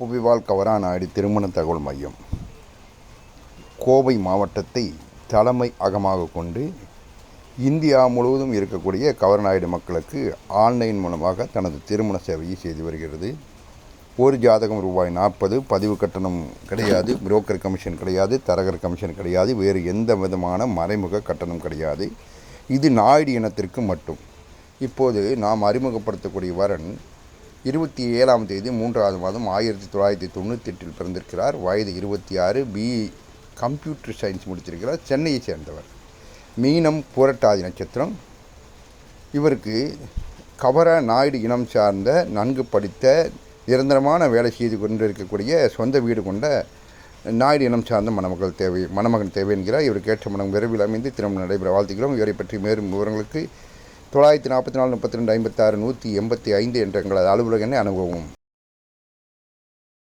புவிவால் கவராநாயுடு திருமண தகவல் மையம். கோவை மாவட்டத்தை தலைமை அகமாக கொண்டு இந்தியா முழுவதும் இருக்கக்கூடிய கவரநாயுடு மக்களுக்கு ஆன்லைன் மூலமாக தனது திருமண சேவையை செய்து வருகிறது. ஒரு ஜாதகம் ரூபாய் நாற்பது பதிவு கட்டணம் கிடையாது புரோக்கர் கமிஷன் கிடையாது தரகர் கமிஷன் கிடையாது வேறு எந்த விதமான மறைமுக கட்டணம் கிடையாது. இது நாயுடு இனத்திற்கு மட்டும். இப்போது நாம் அறிமுகப்படுத்தக்கூடிய வரன் இருபத்தி ஏழாம் தேதி மூன்றாவது மாதம் ஆயிரத்தி தொள்ளாயிரத்தி தொண்ணூற்றி எட்டில் பிறந்திருக்கிறார். வயது இருபத்தி ஆறு. பிஇ கம்ப்யூட்டர் சயின்ஸ் முடித்திருக்கிறார். சென்னையை சேர்ந்தவர். மீனம் புரட்டாதி நட்சத்திரம். இவருக்கு கவர நாயுடு இனம் சார்ந்த நன்கு படித்த நிரந்தரமான வேலை செய்து கொண்டு இருக்கக்கூடிய சொந்த வீடு கொண்ட நாயுடு இனம் சார்ந்த மணமகள் தேவை மணமகன் தேவை என்கிறார். இவருக்கு ஏற்ற மனம் விரைவில் அமைந்து திருமணம் நடைபெற வாழ்த்துகிறோம். இவரை பற்றி மேலும் விவரங்களுக்கு தொள்ளாயிரத்தி நாற்பத்தி நாலு முப்பத்தி ரெண்டு ஐம்பத்தாறு நூற்றி எண்பத்தி ஐந்து என்ற எங்களது அலுவலக எண்ணை அனுபவம்